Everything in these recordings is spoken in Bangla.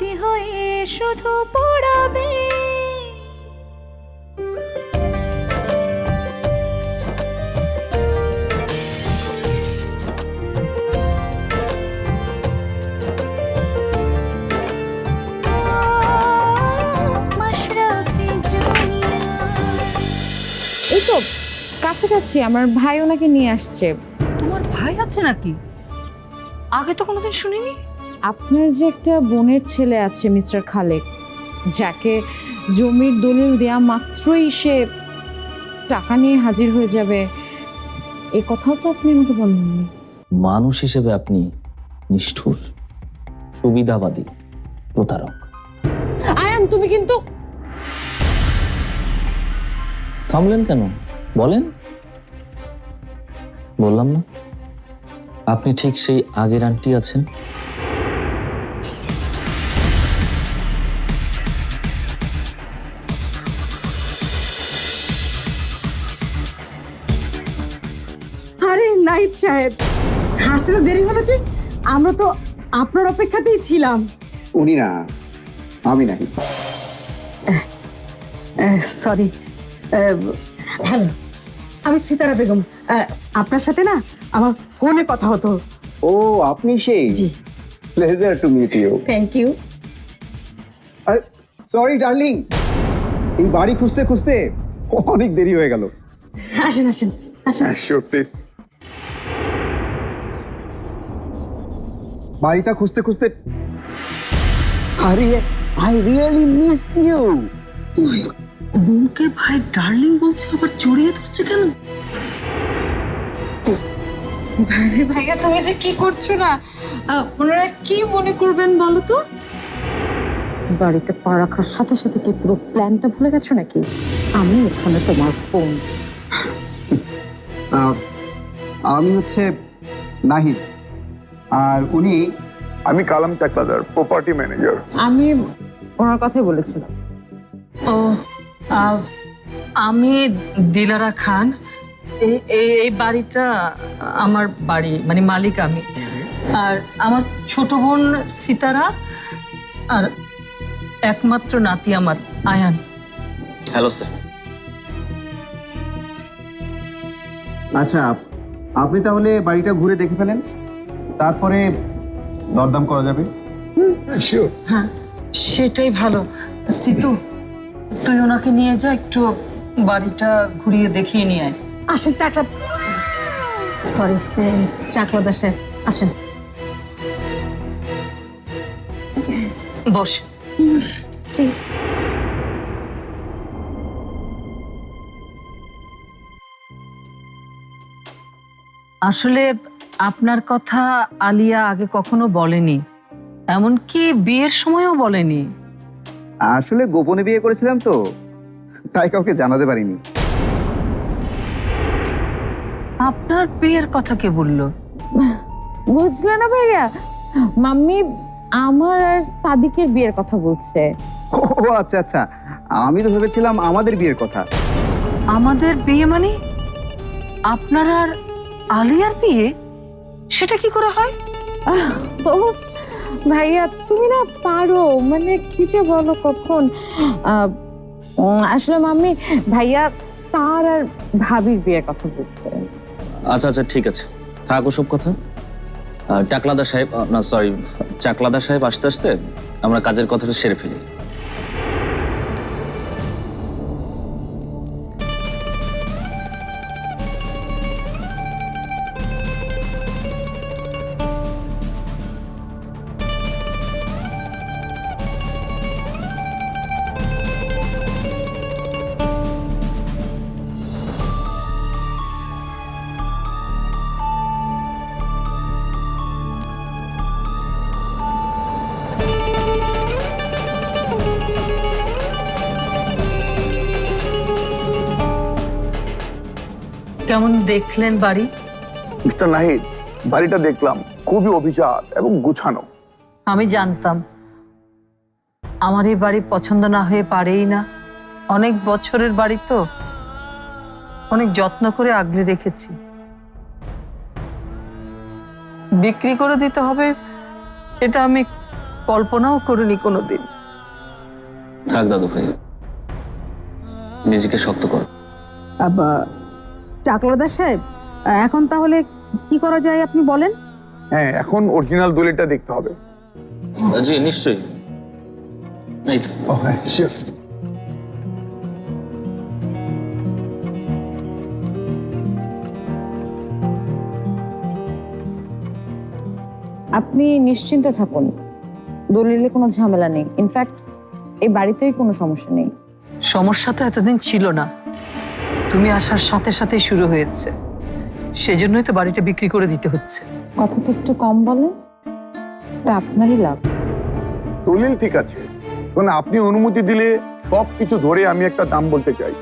স্মৃতি হয়ে শুধু পড়াবে। তো কাছাকাছি আমার ভাই ওনাকে নিয়ে আসছে। তোমার ভাই আছে নাকি? আগে তো কোনোদিন শুনিনি। আপনার যে একটা বোনের ছেলে আছে মিস্টার খালেক যাকে জমির দলিল দেয়া মাত্রই সে টাকা নিয়ে হাজির হয়ে যাবে এ কথাও তো আপনি আমাকে বলেননি। মানুষ হিসেবে আপনি নিষ্ঠুর সুবিধাবাদী প্রতারক। আয়ান তুমি কিন্তু থামলেন কেন? বলেন। বললাম না। আপনি ঠিক সেই আগের আন্টি আছেন? সাহেব হাসতে তো দেরি হলো যে আমরা তো আপনার অপেক্ষাতেই ছিলাম। উনি না আমি নাহি সরি হ্যালো আমি সিতারা বেগম। আপনার সাথে না আমার ফোনে কথা হতো। ও আপনি সেই? জি। Pleasure to meet you thank you sorry darling এই বাড়ি খুঁজতে খুঁজতে অনেক দেরি হয়ে গেল। আসেন আসেন আসেন। শিওর প্লিজ বাড়িটা খুঁজতে খুঁজতে আরে আই রিয়েলি মিসড ইউ বোনকে ভাই ডার্লিং বলছে আবার জড়িয়ে ধরছে কেন? আরে ভাইয়া তুমি যে কি করছ না? ওনারা কি মনে করবেন বলো তো? বাড়িতে পা রাখার সাথে সাথে কি পুরো প্ল্যানটা ভুলে গেছো নাকি? আমি এখানে তোমার বোন। আমি হচ্ছে নাহিদ। আর উনি আমি কালাম চাকলাদার প্রপার্টি ম্যানেজার আমি ওনার কথাই বলেছিলাম। ও আমি দিলারা খান। এই এই- এই বাড়িটা আমার বাড়ি মানে মালিক আমি। আর আমার ছোট বোন সিতারা আর একমাত্র নাতি আমার আয়ান। Hello sir. আচ্ছা আপনি তাহলে বাড়িটা ঘুরে দেখে ফেলেন? তারপরে দরদাম করা যাবে? শিওর হ্যাঁ সেটাই ভালো। সিতু তুই ওনাকে নিয়ে যা একটু বাড়িটা ঘুরিয়ে দেখিয়ে নিয়ে আয়। আসেন টাকলা। সরি চাকলাদা সাহেব আসেন। বস। প্লিজ আসলে আপনার কথা আলিয়া আগে কখনো বলেনি এমনকি বিয়ের সময়ও বলেনি। আসলে গোপনে বিয়ে করেছিলাম তো তাই কাউকে জানাতে পারিনি। আপনার বিয়ের কথা কে বলল? বুঝলে না ভাইয়া মাম্মি আমার আর সাদিকের বিয়ের কথা বলছে। ও আচ্ছা আচ্ছা আমি তো ভেবেছিলাম আমাদের বিয়ের কথা। আমাদের বিয়ে মানে আপনার আর আলিয়ার বিয়ে? সেটা কি করে হয়? ও ভাইয়া তুমি না পারো মানে কি যে বলো কখন? আসলে মাম্মি ভাইয়া তার আর ভাবির বিয়ের কথা বলছে। আচ্ছা আচ্ছা ঠিক আছে। থাক সব কথা। টাকলাদা সাহেব না সরি চাকলাদা সাহেব আসতে আসতে আমরা কাজের কথাটা সেরে ফেলি। কেমন দেখলেন বাড়ি? মিস্টার নাহিদ বাড়িটা দেখলাম। খুবই অভিজাত এবং গুছানো। আমি জানতাম। আমার এই বাড়ি পছন্দ না হয়ে পারেই না। অনেক বছরের বাড়ি তো। অনেক যত্ন করে আগলে রেখেছি। বিক্রি করে দিতে হবে এটা আমি কল্পনাও করিনি কোনোদিন। থাক দাদু ভাই নিজেকে শক্ত কর। আবার চাকলাদার সাহেব এখন তাহলে কি করা যায় আপনি বলেন? হ্যাঁ এখন অরিজিনাল দলিলটা দেখতে হবে। জি নিশ্চয়ই। এই তো। হ্যাঁ. আপনি নিশ্চিন্তে থাকুন। দলিলে কোনো ঝামেলা নেই। ইনফ্যাক্ট এই বাড়িতেই কোনো সমস্যা নেই। সমস্যা তো এতদিন ছিল না। তুমি আসার সাথে সাথে শুরু হয়েছে। সেজন্যই তো বাড়িটা বিক্রি করে দিতে হচ্ছে। কথা তো একটু কম বলেন তা আপনারই লাভ। দলিল ঠিক আছে। কারণ আপনি অনুমতি দিলে সব কিছু ধরে আমি একটা দাম বলতে চাই।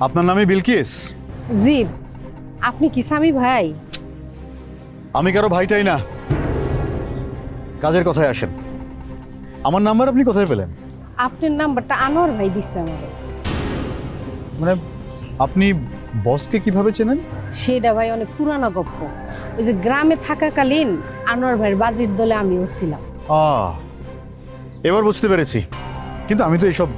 আপনার নামে বিলকিস? জি আপনি কি স্বামী ভাই? আমি কারও ভাইটাই না। কাজের কথায় আসেন। আমার নাম্বার আপনি কোথায় পেলেন? আপনার নাম্বারটা আনোয়ার ভাই দিচ্ছে আমাকে। মানে আপনি বসকে কীভাবে চেনেন? সেটা ভাই অনেক পুরানো গপ্প। ওই যে গ্রামে থাকাকালীন আনোয়ার ভাইয়ের বাজির দলে আমিও ছিলাম। আহ এবার বুঝতে পেরেছি। কিন্তু আমি তো এইসব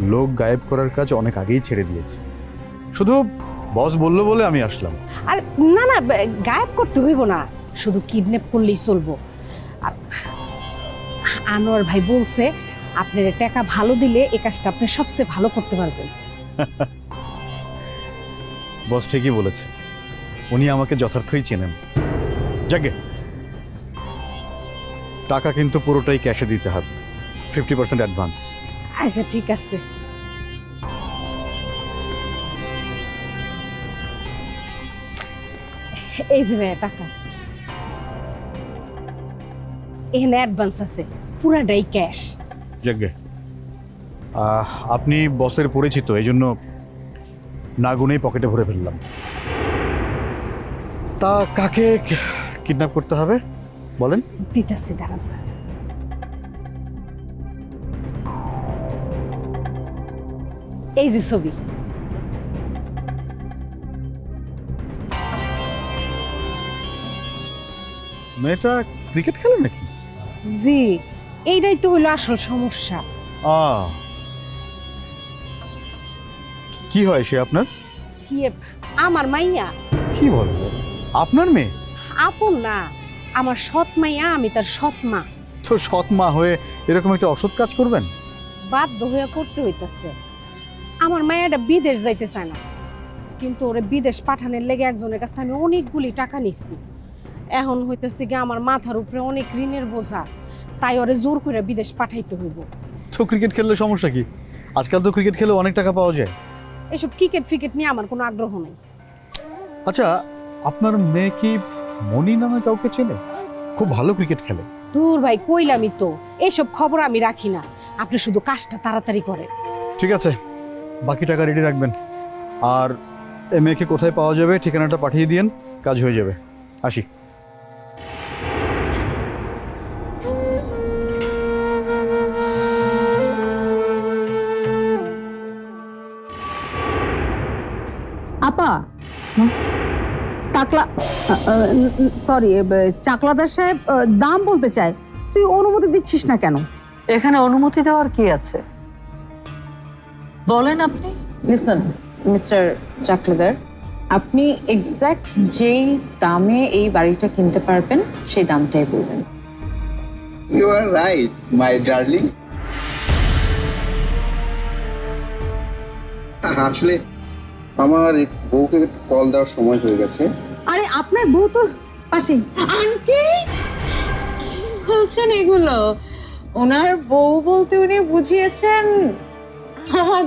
লোক গায়েব করার কাজ অনেক আগেই ছেড়ে দিয়েছি। শুধু বস বলল বলে আমি আসলাম। আর না না গায়েব করতে হইব না। শুধু কিডন্যাপ করলেই চলবো। আর আনোয়ার ভাই বলছে আপনার টাকা ভালো দিলে এই কাজটা আপনি সবচেয়ে ভালো করতে পারবেন। বস ঠিকই বলেছে। উনি আমাকে যথার্থই চেনেন। যাকে টাকা কিন্তু পুরোটাই ক্যাশে দিতে হবে। ফিফটি পার্সেন্ট অ্যাডভান্স আচ্ছা ঠিক আছে। এই যে ভাইয়া টাকা। এখানে অ্যাডভান্স আছে পুরাটাই ক্যাশ যাকে আপনি বসের পরিচিত এই জন্য না গুনেই পকেটে ভরে ফেললাম। তা কাকে কিডন্যাপ করতে হবে বলেন? দিতেছি দাঁড়ান। এই যে ছবি। মেয়েটা ক্রিকেট খেলে নাকি? জি এইটাই তো হলো আসল সমস্যা। আ। কি হয় সে আপনার? কি আমার মাইয়া। কি বলে? আপনার মেয়ে? আপন না আমার সৎ মাইয়া আমি তার সৎ মা। তো সৎ মা হয়ে এরকম একটা অসৎ কাজ করবেন? বাধ্য হয়ে করতে হইতাছে। আমার মায়াটা বিদেশ যাইতে চায় না। কিন্তু ওরে বিদেশ পাঠানোর লেগে একজনের কাছে আমি অনেকগুলি টাকা নিচ্ছি। এখন হইতেছে কি আমার মাথার উপরে অনেক ঋণের বোঝা। তাই ওরে জোর করে বিদেশ পাঠাইতে হইব। তো ক্রিকেট খেললে সমস্যা কি? আজকাল তো ক্রিকেট খেলে অনেক টাকা পাওয়া যায়। এসব ক্রিকেট ফিকেট নিয়ে আমার কোনো আগ্রহ নাই। আচ্ছা আপনার মেয়ে কি মনি নামে কাউকে চেনে? খুব ভালো ক্রিকেট খেলে। দূর ভাই কইলামই তো এইসব খবর আমি রাখি না। আপনি শুধু কাজটা তাড়াতাড়ি করেন। ঠিক আছে। বাকি টাকা রেডি রাখবেন। আর এ মেয়েকে কোথায় পাওয়া যাবে ঠিকানাটা পাঠিয়ে দিন কাজ হয়ে যাবে। আসি। আপা টাকলা সরি চাকলাদার সাহেব দাম বলতে চায়। তুই অনুমতি দিচ্ছিস না কেন? এখানে অনুমতি দেওয়ার কি আছে? বলেন আপনি। লিসন মিস্টার চাকলাদার আপনি এক্স্যাক্ট যেই দামে এই বাড়িটা কিনতে পারবেন সেই দামটাই বলবেন। You are right, my darling. আসলে আমার বউকে একটু কল দেওয়ার সময় হয়ে গেছে। আরে আপনার বউ তো পাশেই। আন্টি! কি বলছেন এগুলো? ওনার বউ বলতে উনি বুঝিয়েছেন আমার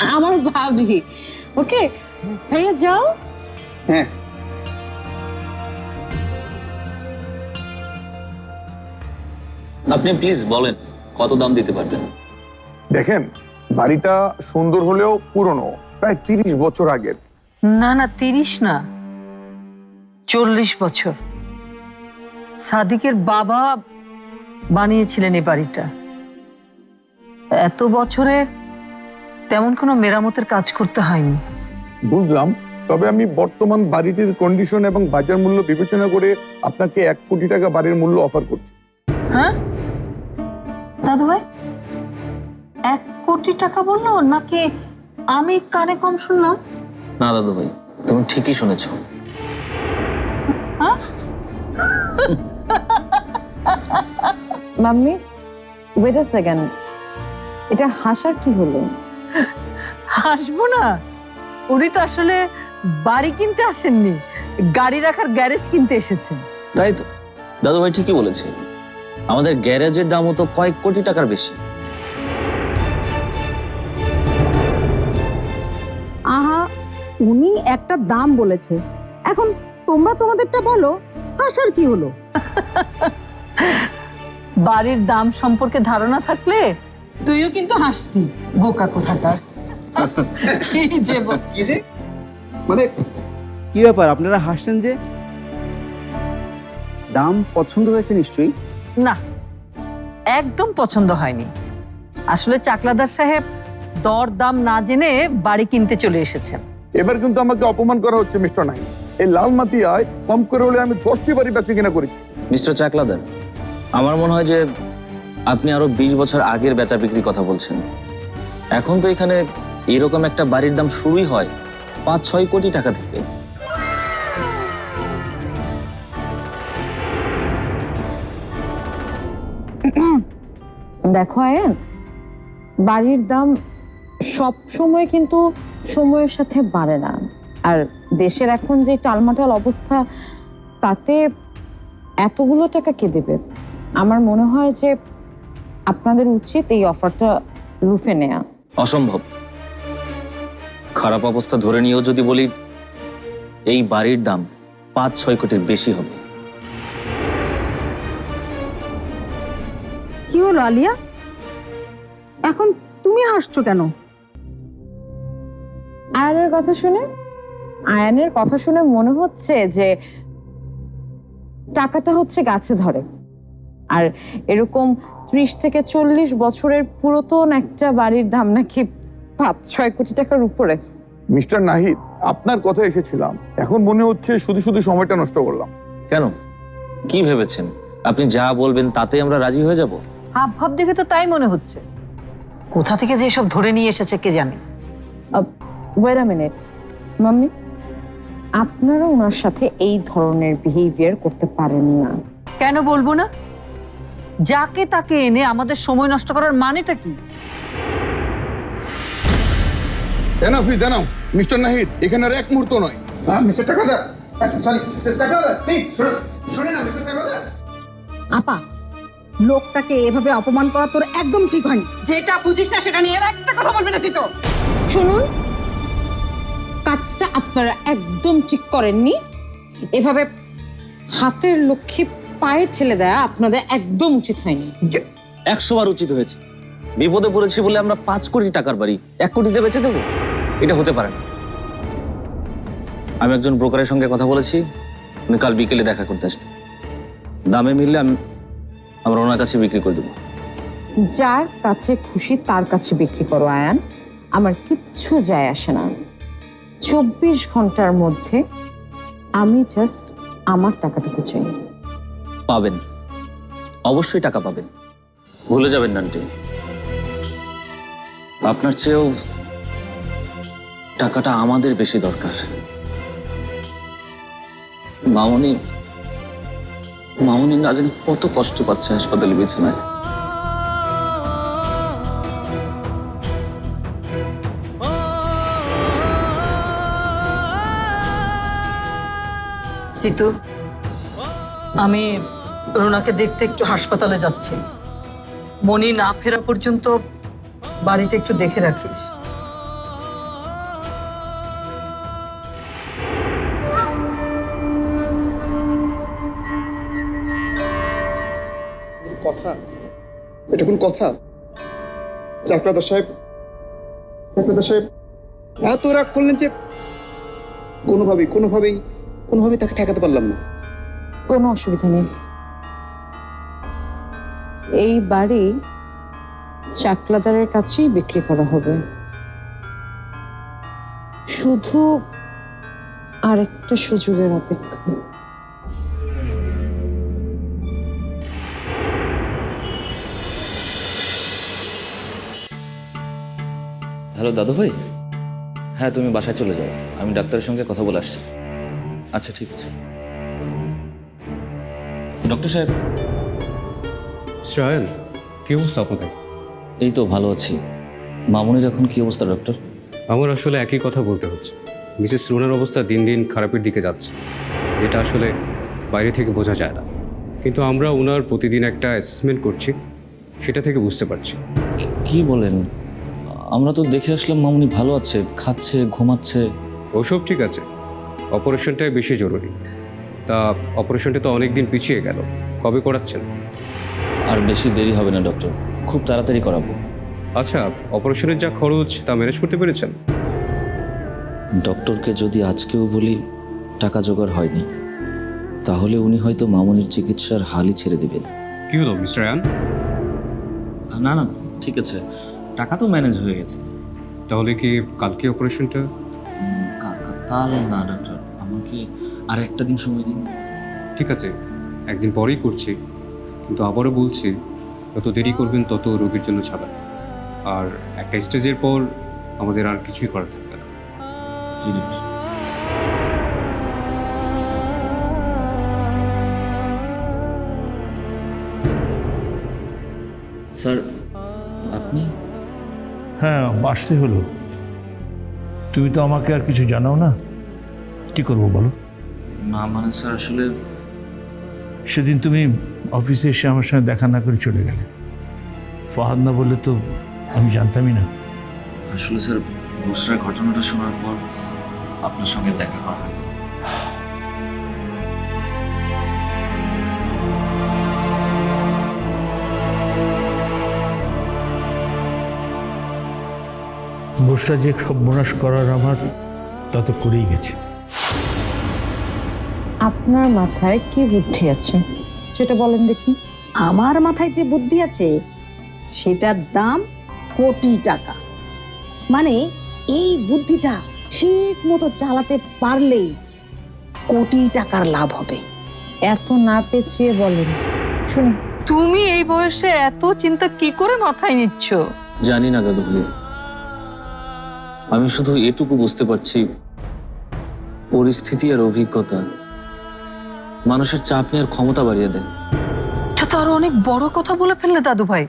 আমার ভাবি। ওকে? ভাইয়া যাও। হ্যাঁ। আপনি প্লিজ বলেন কত দাম দিতে পারবেন? দেখেন বাড়িটা সুন্দর হলেও পুরনো প্রায় তিরিশ বছর আগের। না না তিরিশ না চল্লিশ বছর। সাদিকের বাবা বানিয়েছিলেন এই বাড়িটা। এত বছরে তেমন কোনো মেরামতের কাজ করতে হয়নি। বুঝলাম। তবে আমি বর্তমান বাড়িটির কন্ডিশন এবং বাজার মূল্য বিবেচনা করে আপনাকে এক কোটি টাকা বাড়ির মূল্য অফার করছি। হ্যাঁ? দাদু ভাই এক কোটি টাকা বলল নাকি আমি কানে কম শুনলাম? না দাদু ভাই তুমি ঠিকই শুনেছ। হ্যাঁ? মাম্মি ওয়েট আ সেকেন্ড এটা হাসার কি হলো? হাসবো না। উনি তো আসলে বাড়ি কিনতে আসেননি গাড়ি রাখার গ্যারেজ কিনতে এসেছেন। তাই তো। দাদু ভাই ঠিকই বলেছে আমাদের গ্যারেজের দামও তো কয়েক কোটি টাকার বেশি। আহা উনি একটা দাম বলেছে। এখন তোমরা তোমাদেরটা বলো আসার কি হলো? বাড়ির দাম সম্পর্কে ধারণা থাকলে তুইও কিন্তু হাসতি। বোকা কোথাকার। কি যে বল- কি যে? মানে কি ব্যাপার? আপনারা হাসছেন যে? দাম পছন্দ হয়েছে নিশ্চয়ই? না একদম পছন্দ হয়নি। আসলে চাকলাদার সাহেব দর দাম না জেনে বাড়ি কিনতে চলে এসেছেন। এবার কিন্তু আমাকে অপমান করা হচ্ছে মিস্টার নাই এই লাল মাটি মাতিয়ায় কম করে হলে আমি দশটি বাড়ি বেচে কিনা করেছি মিস্টার চাকলাদার আমার মনে হয় যে আপনি আরও বিশ বছর আগের বেচা বিক্রির কথা বলছেন। এখন তো এখানে এরকম একটা বাড়ির দাম শুরুই হয় পাঁচ ছয় কোটি টাকা থেকে। দেখো আয়ান, বাড়ির দাম সব সময় কিন্তু সময়ের সাথে বাড়ে না। আর দেশের এখন যে টালমাটাল অবস্থা, তাতে এতগুলো টাকা কে দেবে? আমার মনে হয় যে আপনাদের উচিত এই অফারটা লুফে নেয়া। অসম্ভব। খারাপ অবস্থা ধরে নিয়েও যদি বলি এই বাড়ির দাম পাঁচ ছয় কোটির বেশি হবে। কি হলো আলিয়া? এখন তুমি হাসছো কেন? আয়ানের কথা শুনে আয়ানের কথা শুনে মনে হচ্ছে যে টাকাটা হচ্ছে গাছে ধরে। আর এরকম ত্রিশ থেকে চল্লিশ বছরের পুরাতন একটা বাড়ির দাম নাকি পাঁচ ছয় কোটি টাকার উপরে। মিস্টার নাহিদ আপনার কথা এসেছিলাম। এখন মনে হচ্ছে শুধু শুধু সময়টা নষ্ট করলাম। কেন? কি ভেবেছেন? আপনি যা বলবেন তাতে আমরা রাজি হয়ে যাব? হাব ভাব দেখে তো তাই মনে হচ্ছে। কোথা থেকে যে সব ধরে নিয়ে এসেছে কে জানে? Wait a minute mummy. আপনারা ওনার সাথে এই ধরনের বিহেভিয়ার করতে পারেন না। কেন বলব না? যাকে তাকে এনে আমাদের সময় নষ্ট করার মানেটা কি? Enough is enough mister Nahid এখানে আর এক মুহূর্ত নয়। Mister Takadar sorry mister Takadar please শুনে না মিস্টার টাকাদার আপা লোকটাকে এভাবে অপমান করা তোর একদম ঠিক হয়নি। যেটা বুঝিস না সেটা নিয়ে আর একটা কথা বলবি না তো। শুনুন কাজটা আপনারা একদম ঠিক করেননি। এভাবে হাতের লক্ষ্মী পায়ে ঠেলে দেয়া আপনাদের একদম উচিত হয়নি। একশো বার উচিত হয়েছে। বিপদে পড়েছি বলে আমরা পাঁচ কোটি টাকার বাড়ি এক কোটিতে বেচে দেবো? এটা হতে পারে না। আমি একজন ব্রোকারের সঙ্গে কথা বলেছি উনি কাল বিকেলে দেখা করতে আসবে। দামে মিললে আমি আমরা ওনার কাছে বিক্রি করে দেবো। যার কাছে খুশি তার কাছে বিক্রি করো আয়ান। আমার কিচ্ছু যায় আসে না। চব্বিশ ঘণ্টার মধ্যে আমি জাস্ট আমার টাকাটুকু চাই। পাবেন। অবশ্যই টাকা পাবেন। ভুলে যাবেন নান্টি আপনার চেয়েও টাকাটা আমাদের বেশি দরকার। মামনি মামনি না জানি কত কষ্ট পাচ্ছে হাসপাতালে বিছানায়। সিতু, আমি রুনাকে দেখতে একটু হাসপাতালে যাচ্ছি। মনি না ফেরা পর্যন্ত বাড়িটা একটু দেখে রাখিস। কথা? এমন কথা? চাকরাদার সাহেব চাকরাদার সাহেব এত রাগ করলেন যে কোনোভাবেই কোনোভাবেই কোনোভাবেই তাকে ঠেকাতে পারলাম না। কোনো অসুবিধা নেই। এই বাড়ি চাকলাদারের কাছেই বিক্রি করা হবে। শুধু আরেকটা সুযোগের অপেক্ষা। হ্যালো দাদু ভাই হ্যাঁ তুমি বাসায় চলে যাও। আমি ডাক্তারের সঙ্গে কথা বলে আসছি। আচ্ছা ঠিক আছে। ডক্টর সাহেব শ্রায়ন কি অবস্থা আপনাদের? এই তো ভালো আছি। মামুনির এখন কি অবস্থা ডক্টর? আমার আসলে একই কথা বলতে হচ্ছে। মিসেস রুনার অবস্থা দিন দিন খারাপের দিকে যাচ্ছে যেটা আসলে বাইরে থেকে বোঝা যায় না। কিন্তু আমরা ওনার প্রতিদিন একটা অ্যাসেসমেন্ট করছি সেটা থেকে বুঝতে পারছি। কি বলেন? আমরা তো দেখে আসলাম মামুনি ভালো আছে খাচ্ছে ঘুমাচ্ছে। ওসব ঠিক আছে। অপারেশনটাই বেশি জরুরি। তা অপারেশনটা তো অনেক দিন পিছিয়ে গেল কবে করাচ্ছেন? আর বেশি দেরি হবে না ডক্টর খুব তাড়াতাড়ি করাবো। আচ্ছা অপারেশনের যা খরচ তা ম্যানেজ করতে পেরেছেন? ডক্টরকে যদি আজকেও বলি টাকা জোগাড় হয়নি তাহলে উনি হয়তো মামুনির চিকিৎসার হালই ছেড়ে দেবেন। কি হলো মিস্টার অ্যান? না না ঠিক আছে। টাকা তো ম্যানেজ হয়ে গেছে। তাহলে কি কালকে অপারেশনটা? কাল না ডক্টর আমাকে আর একটা দিন সময় দিন। ঠিক আছে একদিন পরেই করছি। কিন্তু আবারও বলছি যত দেরি করবেন তত রোগীর জন্য ছাড়া আর একটা স্টেজের পর আমাদের আর কিছুই করা থাকবে না। জি। স্যার আপনি? হ্যাঁ আসতে হলো। তুমি তো আমাকে আর কিছু জানাও না। কি করব বলো? না মানে স্যার আসলে সেদিন তুমি অফিসে এসে আমার সঙ্গে দেখা না করে চলে গেলে। ফাহাদ না বললে তো আমি জানতামই না। আসলে স্যার বুসরার ঘটনাটা শোনার পর আপনার সঙ্গে দেখা করা হয় বসটা যে সর্বনাশ করার আমার তা তো করেই গেছে। আপনার মাথায় কি বুদ্ধি আছে? সেটা বলেন দেখি। আমার মাথায় যে বুদ্ধি আছে সেটার দাম কোটি টাকা। মানে এই বুদ্ধিটা ঠিক মতো চালাতে পারলেই কোটি টাকার লাভ হবে। এত না পেঁচিয়ে বলেন। শুনি তুমি এই বয়সে এত চিন্তা কি করে মাথায় নিচ্ছ? জানি না দাদু ভাই। আমি শুধু এটুকু বুঝতে পারছি পরিস্থিতি আর অভিজ্ঞতা। মানুষের চাপ নেওয়ার ক্ষমতা বাড়িয়ে দেয়। এটা তো আরও অনেক বড় কথা বলে ফেললে দাদু ভাই